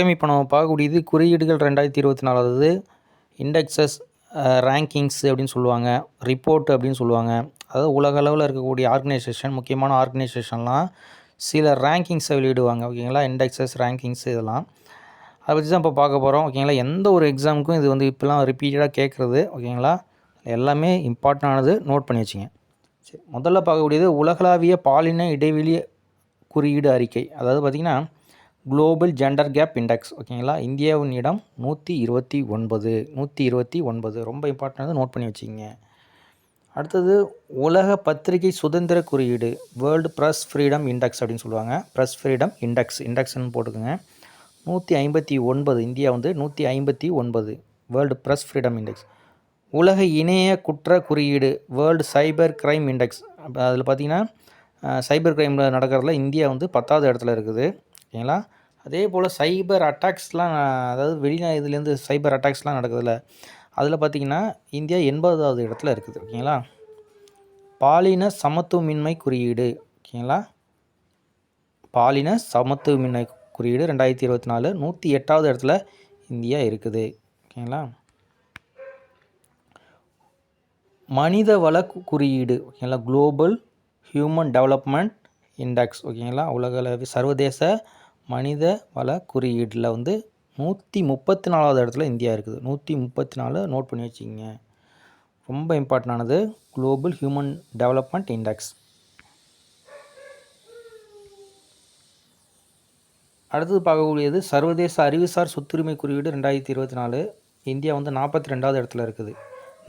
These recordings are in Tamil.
இப்போ நம்ம பார்க்கக்கூடியது குறியீடுகள் ரெண்டாயிரத்தி இருபத்தி நாலாவது இண்டெக்ஸஸ் ரேங்கிங்ஸ் அப்படின்னு சொல்லுவாங்க. ரிப்போர்ட் அப்படின்னு சொல்லுவாங்க. அதாவது உலக அளவில் இருக்கக்கூடிய ஆர்கனைசேஷன் முக்கியமான ஆர்கனைசேஷன்லாம் சில ரேங்கிங்ஸை வெளியிடுவாங்க. ஓகேங்களா இண்டெக்ஸஸ் ரேங்கிங்ஸ் இதெல்லாம். அதை பற்றி தான் இப்போ பார்க்க போகிறோம் ஓகேங்களா எந்த ஒரு எக்ஸாமுக்கும் இது வந்து இப்போலாம் ரிப்பீட்டடாக கேட்குறது ஓகேங்களா எல்லாமே இம்பார்ட்டண்டானது நோட் பண்ணி வச்சுங்க. சரி முதல்ல பார்க்கக்கூடியது உலகளாவிய பாலின இடைவெளி குறியீடு அறிக்கை. அதாவது பார்த்திங்கன்னா குளோபல் ஜெண்டர் கேப் இண்டெக்ஸ் ஓகேங்களா? இந்தியாவின் இடம் நூற்றி இருபத்தி ஒன்பது நூற்றி இருபத்தி ஒன்பது. ரொம்ப இம்பார்ட்டன்ட் நோட் பண்ணி வச்சுக்கிங்க. அடுத்தது உலக பத்திரிகை சுதந்திர குறியீடு வேர்ல்டு ப்ரெஸ் ஃப்ரீடம் இண்டெக்ஸ் அப்படின்னு சொல்லுவாங்க. ப்ரெஸ் ஃப்ரீடம் இண்டெக்ஸ் இண்டெக்ஸ்னு போட்டுக்கோங்க. நூற்றி ஐம்பத்தி ஒன்பது இந்தியா வந்து நூற்றி ஐம்பத்தி ஒன்பது வேர்ல்டு ப்ரெஸ் ஃப்ரீடம் இண்டெக்ஸ் உலக இணைய குற்ற குறியீடு வேர்ல்டு சைபர் க்ரைம் இண்டெக்ஸ் அதில் பார்த்திங்கன்னா சைபர் க்ரைமில் நடக்கிறதுல இந்தியா வந்து பத்தாவது இடத்துல இருக்குது. ஓகேங்களா? அதே போல் சைபர் அட்டாக்ஸ்லாம் அதாவது வெளிநா இதுலேருந்து சைபர் அட்டாக்ஸ்லாம் நடக்குதுல்ல அதில் பார்த்திங்கன்னா இந்தியா எண்பதாவது இடத்துல இருக்குது ஓகேங்களா? பாலின சமத்துவமின்மை குறியீடு ஓகேங்களா? பாலின சமத்துவமின்மை குறியீடு ரெண்டாயிரத்தி இருபத்தி நாலு நூற்றி எட்டாவது இடத்துல இந்தியா இருக்குது ஓகேங்களா? மனித வள குறியீடு ஓகேங்களா? குளோபல் ஹியூமன் டெவலப்மெண்ட் இண்டெக்ஸ் ஓகேங்களா? உலகளவில் சர்வதேச மனித வள குறியீட்டில் வந்து நூற்றி முப்பத்தி நாலாவது இடத்துல இந்தியா இருக்குது. நூற்றி முப்பத்தி நாலு நோட் பண்ணி வச்சுக்கிங்க. ரொம்ப இம்பார்ட்டண்டானது குளோபல் ஹியூமன் டெவலப்மெண்ட் இண்டெக்ஸ் அடுத்தது பார்க்கக்கூடியது சர்வதேச அறிவுசார் சொத்துரிமை குறியீடு ரெண்டாயிரத்தி இருபத்தி நாலு இந்தியா வந்து நாற்பத்தி ரெண்டாவது இடத்துல இருக்குது.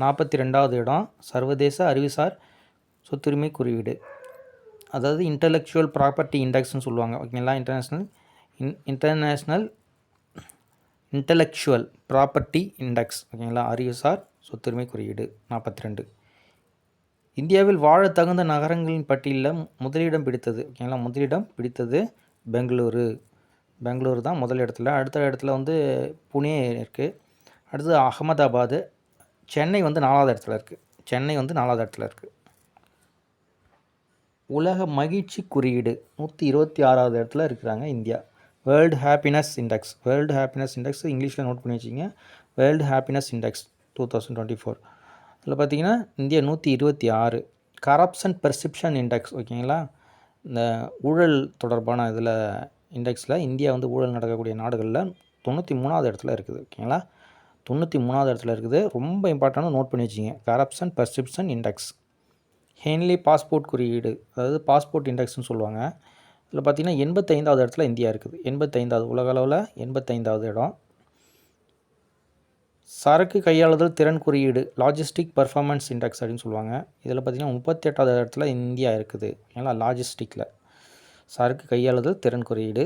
நாற்பத்தி ரெண்டாவது இடம் சர்வதேச அறிவுசார் சொத்துரிமை குறியீடு. அதாவது இன்டலெக்சுவல் ப்ராப்பர்ட்டி இண்டெக்ஸ்னு சொல்லுவாங்க. ஓகேங்களா? International in international intellectual property index ஓகேங்களா? அறிவுசார் சொத்துரிமை குறியீடு நாற்பத்தி ரெண்டு இந்தியாவில் வாழ தகுந்த நகரங்களின் பட்டியலில் முதலிடம் பிடித்தது. ஓகேங்களா? முதலிடம் பிடித்தது பெங்களூரு. பெங்களூரு தான் முதல் இடத்துல. அடுத்த இடத்துல வந்து புனே இருக்குது அடுத்தது அகமதாபாது. சென்னை வந்து நாலாவது இடத்துல இருக்குது சென்னை வந்து நாலாவது இடத்துல இருக்குது உலக மகிழ்ச்சி குறியீடு நூற்றி இருபத்தி ஆறாவது இடத்துல இருக்கிறாங்க India. World happiness index world happiness index இங்கிலீஷில் நோட் பண்ணி வச்சிங்க world happiness index two thousand twenty four அதில் பார்த்தீங்கன்னா இந்தியா நூற்றி இருபத்தி ஆறு. கரப்ஷன் பெர்செப்ஷன் இண்டெக்ஸ் ஓகேங்களா? இந்த ஊழல் தொடர்பான இதில் இண்டெக்ஸில் இந்தியா வந்து ஊழல் நடக்கக்கூடிய நாடுகளில் தொண்ணூற்றி மூணாவது இடத்துல இருக்குது ஓகேங்களா? தொண்ணூற்றி மூணாவது இடத்துல இருக்குது. ரொம்ப இம்பார்ட்டண்டாக நோட் பண்ணி வச்சிங்க corruption perception index Henley passport குறியீடு. அதாவது பாஸ்போர்ட் இண்டெக்ஸ்னு சொல்லுவாங்க. இதில் பார்த்திங்கன்னா எண்பத்தைந்தாவது இடத்துல இந்தியா இருக்குது. எண்பத்தைந்தாவது உலக அளவில் எண்பத்தைந்தாவது இடம். சரக்கு கையாளுதல் திறன் குறியீடு லாஜிஸ்டிக் பர்ஃபார்மன்ஸ் இண்டெக்ஸ் அப்படின்னு சொல்லுவாங்க. இதில் பார்த்திங்கன்னா முப்பத்தெட்டாவது இடத்துல இந்தியா இருக்குது. ஏன்னா லாஜிஸ்டிக்கில் சரக்கு கையாளுதல் திறன் குறியீடு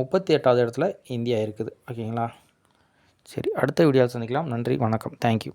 முப்பத்தி எட்டாவது இடத்துல இந்தியா இருக்குது. ஓகேங்களா? சரி அடுத்த வீடியோவில் சந்திக்கலாம். நன்றி வணக்கம். தேங்க்யூ